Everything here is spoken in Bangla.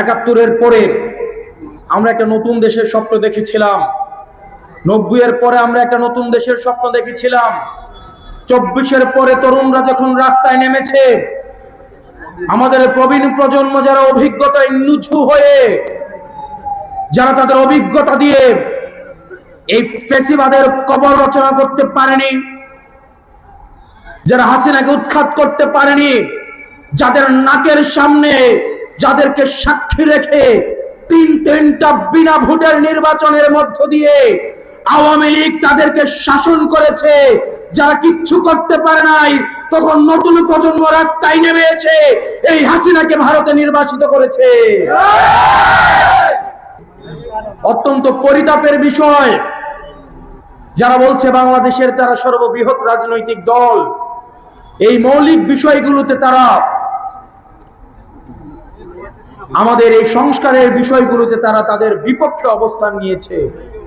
একাত্তরের পরে আমরা একটা নতুন দেশের স্বপ্ন দেখেছিলাম। নব্বইয়ের পরে আমরা একটা নতুন দেশের স্বপ্ন দেখেছিলাম। চব্বিশের পরে তরুণরা যখন রাস্তায় নেমেছে, আমাদের প্রবীণ প্রজন্ম যারা অভিজ্ঞতায় নুচু হয়ে, যারা তাদের অভিজ্ঞতা দিয়ে এই ফেসিবাদের কবর রচনা করতে পারেনি, যারা হাসিনাকে উৎখাত করতে পারেনি, যাদের নাকের সামনে যাদেরকে সাক্ষী রেখে তিন তিনটা বিনা ভোটের নির্বাচনের মধ্য দিয়ে আওয়ামী লীগ তাদেরকে শাসন করেছে, যারা কিচ্ছু করতে পারে নাই, তখন নতুন প্রজন্ম রাস্তায় নেমেছে, এই হাসিনাকে ভারতে নির্বাচিত করেছে। অত্যন্ত পরিতাপের বিষয়, যারা বলছে বাংলাদেশের তারা সর্ববৃহৎ রাজনৈতিক দল, এই মৌলিক বিষয়গুলোতে তারা আমাদের এই সংস্কারের বিষয়গুলোতে তারা তাদের বিপক্ষে অবস্থান নিয়েছে।